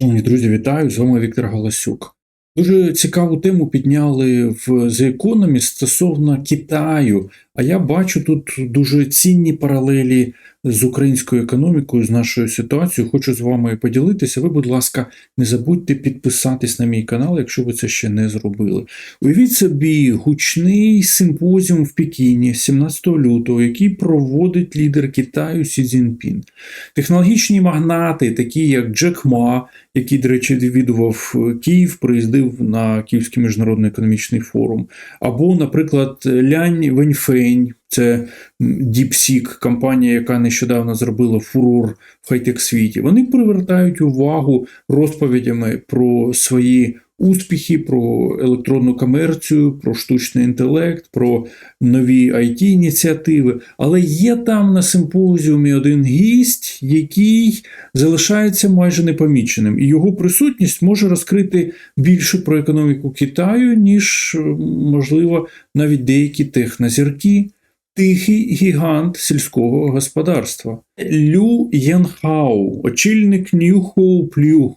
Шановні друзі, вітаю! З вами Віктор Галасюк. Дуже цікаву тему підняли в The Economist стосовно Китаю. А я бачу тут дуже цінні паралелі з українською економікою, з нашою ситуацією. Хочу з вами поділитися. Ви, будь ласка, не забудьте підписатись на мій канал, якщо ви це ще не зробили. Уявіть собі гучний симпозіум в Пекіні 17 лютого, який проводить лідер Китаю Сі Цзіньпін. Технологічні магнати, такі як Джек Ма, який, до речі, відвідував Київ, приїздив на Київський міжнародний економічний форум, або, наприклад, Лянь Веньфень, це DeepSeek, компанія, яка нещодавно зробила фурор в хай-тек світі. Вони привертають увагу розповідями про свої успіхи, про електронну комерцію, про штучний інтелект, про нові it ініціативи. Але є там на симпозіумі один гість, який залишається майже непоміченим, і його присутність може розкрити більше про економіку Китаю, ніж, можливо, навіть деякі технозірки. Тихий гігант сільського господарства. Лю Янхау, очільник Нюху Плюх,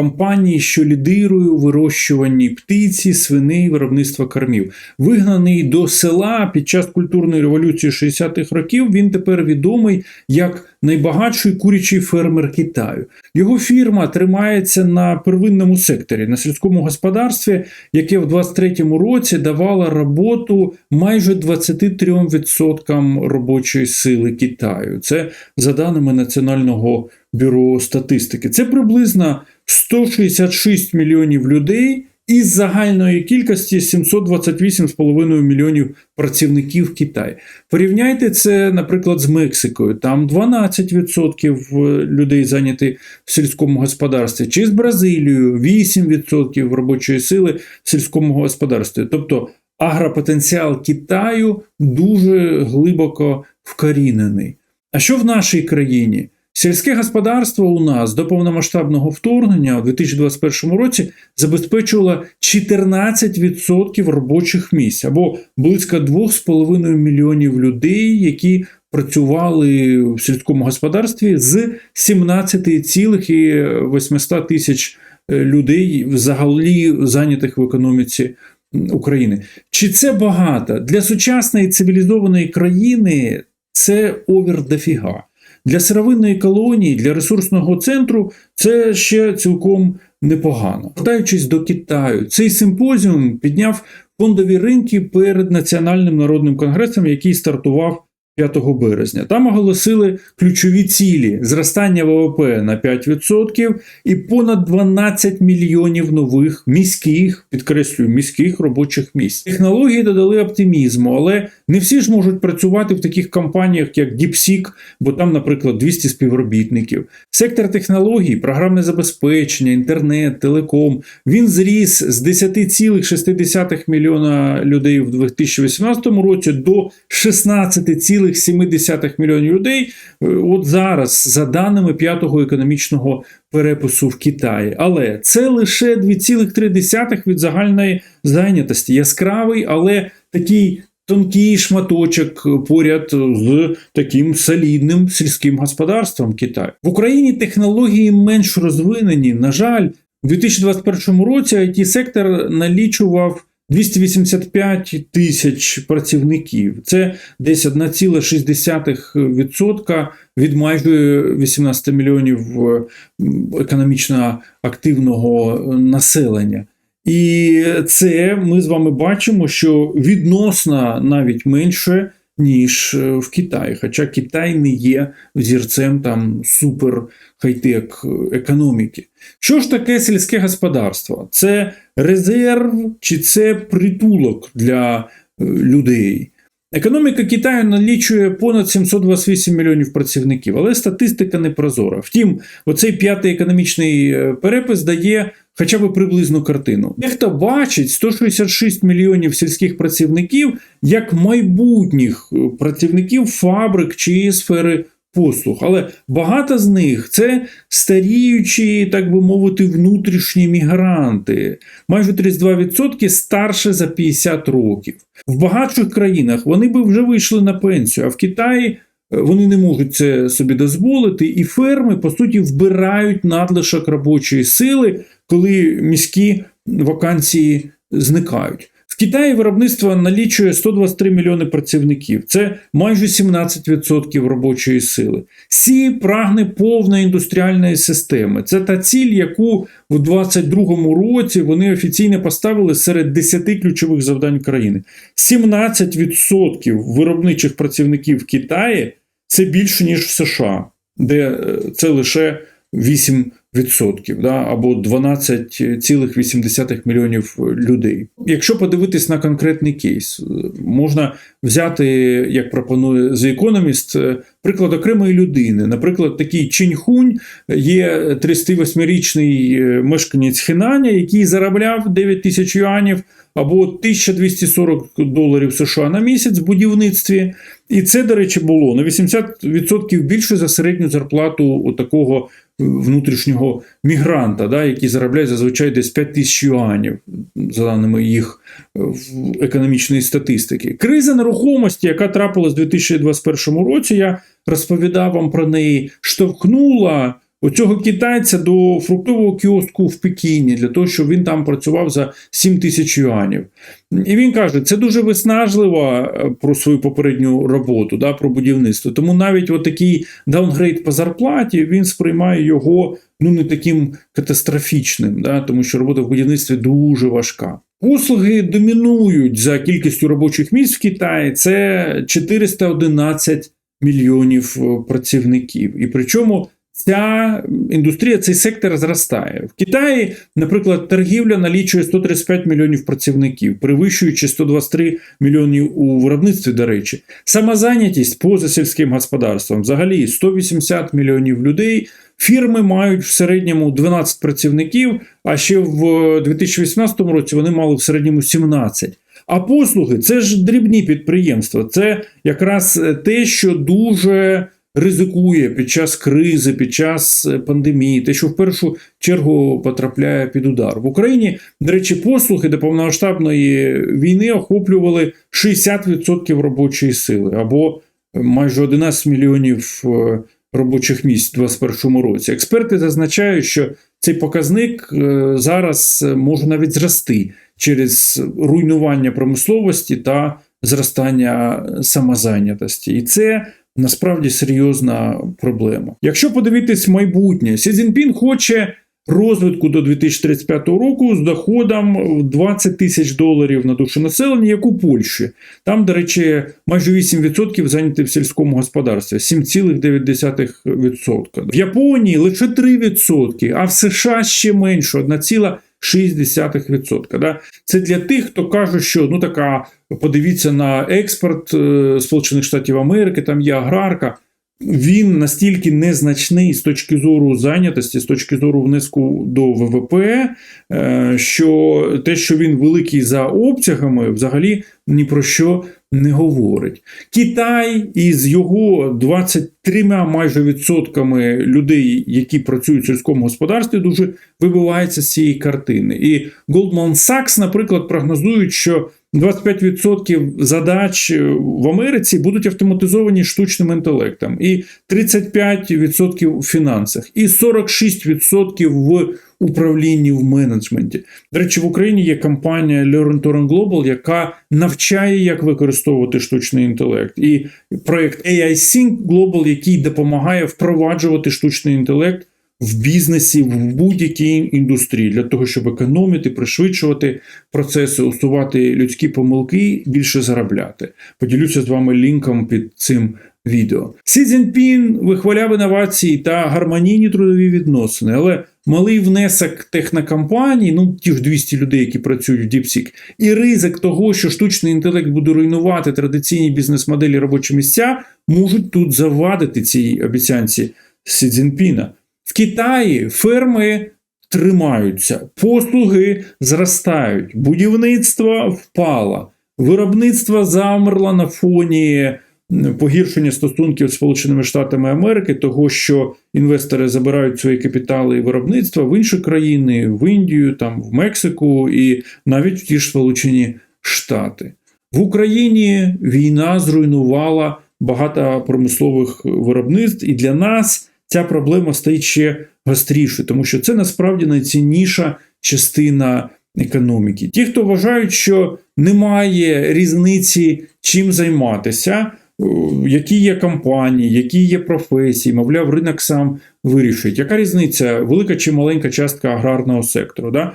компанії, що лідирує у вирощуванні птиці, свиней, виробництва кормів. Вигнаний до села під час культурної революції 60-х років, він тепер відомий як найбагатший курячий фермер Китаю. Його фірма тримається на первинному секторі, на сільському господарстві, яке в 23-му році давало роботу майже 23% робочої сили Китаю. Це за даними Національного бюро статистики. Це приблизно 166 мільйонів людей із загальної кількості 728,5 мільйонів працівників Китаю. Порівняйте це, наприклад, з Мексикою. Там 12% людей зайняті в сільському господарстві, чи з Бразилією 8% робочої сили в сільському господарстві. Тобто агропотенціал Китаю дуже глибоко вкорінений. А що в нашій країні? Сільське господарство у нас до повномасштабного вторгнення у 2021 році забезпечувало 14% робочих місць або близько 2,5 мільйонів людей, які працювали в сільському господарстві з 17,800 тисяч людей взагалі зайнятих в економіці України. Чи це багато для сучасної цивілізованої країни? Це овер дофіга. Для сировинної колонії, для ресурсного центру це ще цілком непогано. Вертаючись до Китаю, цей симпозіум підняв фондові ринки перед Національним народним конгресом, який стартував 5 березня. Там оголосили ключові цілі: зростання ВВП на 5% і понад 12 мільйонів нових міських, підкреслюю, міських робочих місць. Технології додали оптимізму, але не всі ж можуть працювати в таких компаніях, як DeepSeek, бо там, наприклад, 200 співробітників. Сектор технологій, програмне забезпечення, інтернет, телеком він зріс з 10,6 мільйона людей в 2018 році до 16,7 мільйонів людей. От зараз, за даними п'ятого економічного перепису в Китаї. Але це лише 2,3 від загальної зайнятості. Яскравий, але такий тонкий шматочок поряд з таким солідним сільським господарством Китаю. В Україні технології менш розвинені. На жаль, у 2021 році it сектор налічував 285 тисяч працівників. Це десь 1,6% від майже 18 мільйонів економічно активного населення. І це ми з вами бачимо, що відносно навіть менше, ніж в Китаї. Хоча Китай не є взірцем там супер хай-тек економіки. Що ж таке сільське господарство? Це резерв чи це притулок для людей? Економіка Китаю налічує понад 728 мільйонів працівників, але статистика не прозора. Втім, оцей п'ятий економічний перепис дає хоча б приблизну картину. Дехто бачить 166 мільйонів сільських працівників як майбутніх працівників фабрик чи сфери послуг. Але багато з них це старіючі, так би мовити, внутрішні мігранти. Майже 32% старше за 50 років. В багатших країнах вони би вже вийшли на пенсію, а в Китаї вони не можуть це собі дозволити, і ферми по суті вбирають надлишок робочої сили, коли міські вакансії зникають. В Китаї виробництво налічує 123 мільйони працівників. Це майже 17% робочої сили. Сі прагне повної індустріальної системи. Це та ціль, яку в 2022 році вони офіційно поставили серед 10 ключових завдань країни. 17% виробничих працівників Китаї це більше ніж в США, де е, це лише 8%. Відсотків да, або 12,8 мільйонів людей. Якщо подивитись на конкретний кейс, можна взяти, як пропонує The Economist, приклад окремої людини. Наприклад, такий Чіньхунь є 38-річний мешканець Хенаня, який заробляв 9 тисяч юанів або 1240 доларів США на місяць в будівництві. І це, до речі, було на 80% більше за середню зарплату такого внутрішнього мігранта, да, який заробляє зазвичай десь 5 тисяч юанів, за даними їх економічної статистики. Криза нерухомості, яка трапилась у 2021 році, я розповідав вам про неї, штовхнула. Оцього китайця до фруктового кіоску в Пекіні для того, щоб він там працював за 7 тисяч юанів. І він каже, це дуже виснажливо е, про свою попередню роботу, да, про будівництво. Тому навіть отакий даунгрейд по зарплаті він сприймає його ну не таким катастрофічним, да, тому що робота в будівництві дуже важка. Послуги домінують за кількістю робочих місць в Китаї. Це 411 мільйонів е, працівників. І причому ця індустрія, цей сектор зростає. В Китаї, наприклад, торгівля налічує 135 мільйонів працівників, перевищуючи 123 мільйонів у виробництві, до речі. Самозайнятість поза сільським господарством взагалі 180 мільйонів людей. Фірми мають в середньому 12 працівників, а ще в 2018 році вони мали в середньому 17. А послуги це ж дрібні підприємства. Це якраз те, що дуже ризикує під час кризи, під час е, пандемії, те, що в першу чергу потрапляє під удар в Україні. До речі, послуги до повномасштабної війни охоплювали 60% робочої сили або майже 11 мільйонів е, робочих місць у 2021 році. Експерти зазначають, що цей показник е, зараз може навіть зрости через руйнування промисловості та зростання самозайнятості. І це насправді серйозна проблема. Якщо подивитись майбутнє, Сі Цзіньпін хоче розвитку до 2035 року з доходом в 20 тисяч доларів на душу населення, як у Польщі. Там, до речі, майже 8% зайняті в сільському господарстві, 7,9%. В Японії лише 3%, а в США ще менше 1,5%. 0,6%. Да? Це для тих, хто каже, що ну така, подивіться на експорт е, Сполучених Штатів Америки, там є аграрка. Він настільки незначний з точки зору зайнятості, з точки зору внеску до ВВП, е, що те, що він великий за обсягами, взагалі ні про що не говорить. Китай із його 23 майже відсотками людей, які працюють в сільському господарстві, дуже вибивається з цієї картини. І Goldman Sachs, наприклад, прогнозують, що 25% задач в Америці будуть автоматизовані штучним інтелектом, і 35% в фінансах, і 46% в управлінні в менеджменті. До речі, в Україні є компанія Learn to Run Global, яка навчає, як використовувати штучний інтелект, і проект AI Sync Global, який допомагає впроваджувати штучний інтелект. В бізнесі, в будь-якій індустрії для того, щоб економити, пришвидшувати процеси, усувати людські помилки, більше заробляти. Поділюся з вами лінком під цим відео. Сі Цзіньпін вихваляв інновації та гармонійні трудові відносини, але малий внесок технокомпаній, ну ті ж 200 людей, які працюють в DeepSeek, і ризик того, що штучний інтелект буде руйнувати традиційні бізнес-моделі робочі місця, можуть тут завадити цій обіцянці Сі Цзіньпіна. В Китаї ферми тримаються, послуги зростають, будівництво впало, виробництво замерло на фоні погіршення стосунків з Сполученими Штатами Америки, того що інвестори забирають свої капітали і виробництва в інші країни, в Індію, там в Мексику і навіть в ті ж Сполучені Штати. В Україні війна зруйнувала багато промислових виробництв, і для нас ця проблема стає ще гостріше, тому що це насправді найцінніша частина економіки. Ті, хто вважають, що немає різниці, чим займатися, які є компанії, які є професії, мовляв, ринок сам вирішить. Яка різниця, велика чи маленька частка аграрного сектору? Да?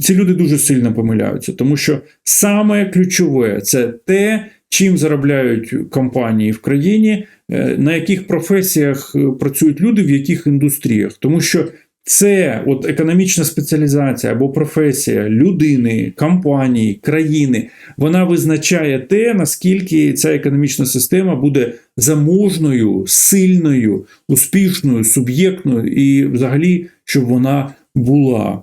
Ці люди дуже сильно помиляються, тому що саме ключове це те, чим заробляють компанії в країні, е, на яких професіях е, працюють люди, в яких індустріях. Тому що це от економічна спеціалізація або професія людини, компанії, країни, вона визначає те, наскільки ця економічна система буде заможною, сильною, успішною, суб'єктною і взагалі, щоб вона була.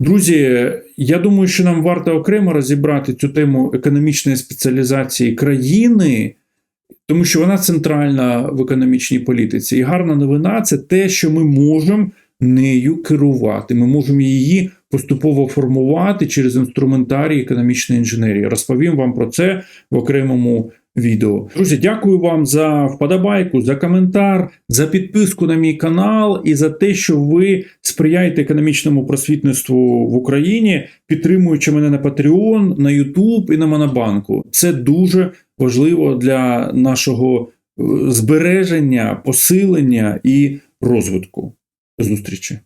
Друзі, я думаю, що нам варто окремо розібрати цю тему економічної спеціалізації країни, тому що вона центральна в економічній політиці. І гарна новина це те, що ми можемо нею керувати. Ми можемо її поступово формувати через інструментарій економічної інженерії. Розповім вам про це в окремому відео. Друзі, дякую вам за вподобайку, за коментар, за підписку на мій канал і за те, що ви сприяєте економічному просвітництву в Україні, підтримуючи мене на Patreon, на YouTube і на Монобанку. Це дуже важливо для нашого е, збереження, посилення і розвитку. Зустрічі!